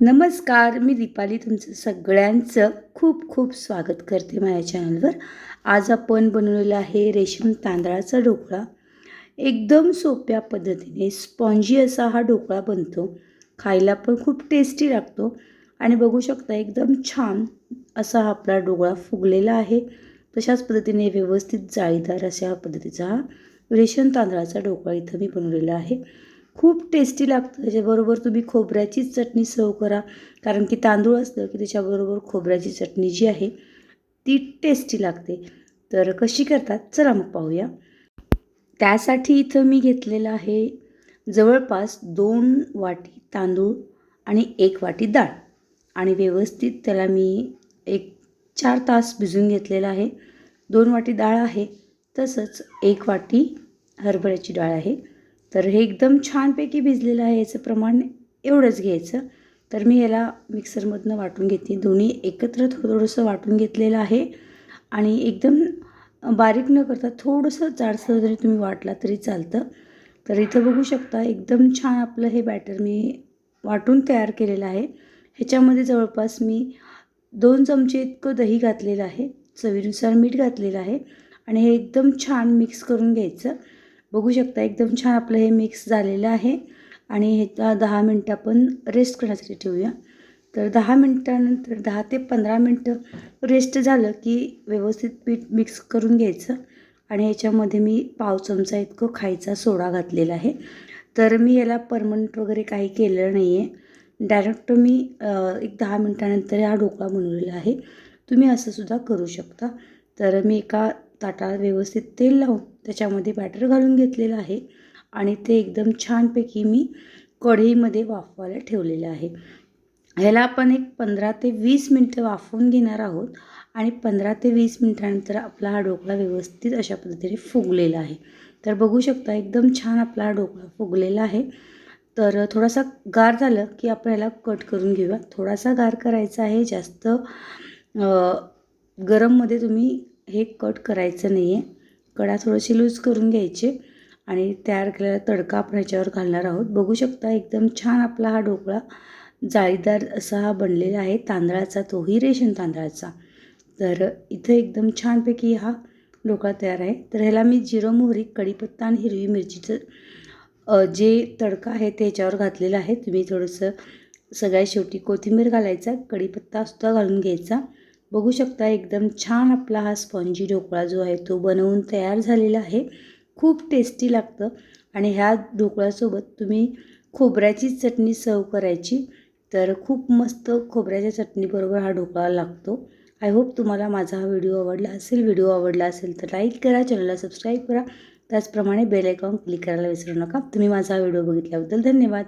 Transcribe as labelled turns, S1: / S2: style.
S1: नमस्कार मी दीपाली तुमचं सगळ्यांचं खूप खूप स्वागत करते माझ्या चॅनलवर. आज आपण बनवलेलं आहे रेशीम तांदळाचा ढोकळा. एकदम सोप्या पद्धतीने स्पॉन्जी असा हा ढोकळा बनतो. खायला पण खूप टेस्टी लागतो. आणि बघू शकता एकदम छान असा हा आपला ढोकळा फुगलेला आहे. तशाच पद्धतीने व्यवस्थित जाळीदार अशा पद्धतीचा हा रेशन तांदळाचा ढोकळा इथं मी बनवलेला आहे. खूप टेस्टी लागतं. त्याच्याबरोबर तुम्ही खोबऱ्याचीच चटणी सर्व करा. कारण की तांदूळ असलं की त्याच्याबरोबर खोबऱ्याची चटणी जी आहे ती टेस्टी लागते. तर कशी करतात? चला मग पाहूया. त्यासाठी इथं मी घेतलेलं आहे जवळपास दोन वाटी तांदूळ आणि एक वाटी डाळ. आणि व्यवस्थित त्याला मी एक चार तास भिजून घेतलेला आहे. दोन वाटी डाळ आहे. तसंच एक वाटी हरभऱ्याची डाळ आहे. तर हे एकदम छानपैकी भिजलेलं आहे याचं प्रमाण एवढंच घ्यायचं. तर मी याला मिक्सरमधनं वाटून घेते दोन्ही एकत्र थोडं थोडंसं वाटून घेतलेलं आहे. आणि एकदम बारीक न करता थोडंसं जाडसं जरी तुम्ही वाटला तरी चालतं. तर इथं बघू शकता एकदम छान आपलं हे बॅटर मी वाटून तयार केलेलं आहे. ह्याच्यामध्ये जवळपास मी दोन चमचे इतकं दही घातलेलं आहे. चवीनुसार मीठ घातलेलं आहे. आणि हे एकदम छान मिक्स करून घ्यायचं. बघू शकता एकदम छान आपलं हे मिक्स झालेलं आहे. आणि ह्याचा दहा मिनटं आपण रेस्ट करण्यासाठी ठेवूया. तर दहा मिनटानंतर दहा ते पंधरा मिनटं रेस्ट झालं की व्यवस्थित पीठ मिक्स करून घ्यायचं. आणि याच्यामध्ये मी पाव चमचा इतकं खायचा सोडा घातलेला आहे. तर मी याला परमनंट वगैरे काही केलेलं नाही आहे डायरेक्ट मी एक दहा मिनटानंतर हा ढोकळा बनवलेला आहे. तुम्ही असंसुद्धा करू शकता. तर मी एका ताटाला व्यवस्थित तेल लावून त्याच्यामध्ये बॅटर घालून घेतलेलं आहे. आणि ते एकदम छानपैकी मी कढईमध्ये वाफवायला ठेवलेलं आहे. ह्याला आपण एक पंधरा ते वीस मिनटं वाफवून घेणार आहोत. आणि पंधरा ते वीस मिनटानंतर आपला हा ढोकळा व्यवस्थित अशा पद्धतीने फुगलेला आहे. तर बघू शकता एकदम छान आपला हा ढोकळा फुगलेला आहे. तर थोडासा गार झालं की आपण याला कट करून घेऊया. थोडासा गार करायचा आहे. जास्त गरममध्ये तुम्ही हे कट करायचं नाही आहे कडा थोडीशी लूज करून घ्यायचे आणि तयार केलेला तडका आपण ह्याच्यावर घालणार आहोत. बघू शकता एकदम छान आपला हा ढोकळा जाळीदार असा हा बनलेला आहे तांदळाचा तोही रेशन तांदळाचा. तर इथं एकदम छानपैकी हा ढोकळा तयार आहे. तर ह्याला मी जिरं मोहरी कढीपत्ता आणि हिरवी मिरचीचं जे तडका आहे ते ह्याच्यावर घातलेलं आहे. तुम्ही थोडंसं सगळ्या शेवटी कोथिंबीर घालायचा कढीपत्तासुद्धा घालून घ्यायचा. बघू शकता एकदम छान आपला हा स्पॉन्जी ढोकळा जो आहे तो बनवून तयार झालेला आहे. खूप टेस्टी लागतं आणि ह्या ढोकळ्यासोबत तुम्ही खोबऱ्याची चटणी सर्व करायची. तर खूप मस्त खोबऱ्याच्या चटणीबरोबर हा ढोकळा लागतो. आय होप तुम्हाला माझा हा व्हिडिओ आवडला असेल. व्हिडिओ आवडला असेल तर लाईक करा चॅनलला सबस्क्राईब करा. त्याचप्रमाणे बेल आयकॉन क्लिक करायला विसरू नका. तुम्ही माझा हा व्हिडिओ बघितल्याबद्दल धन्यवाद.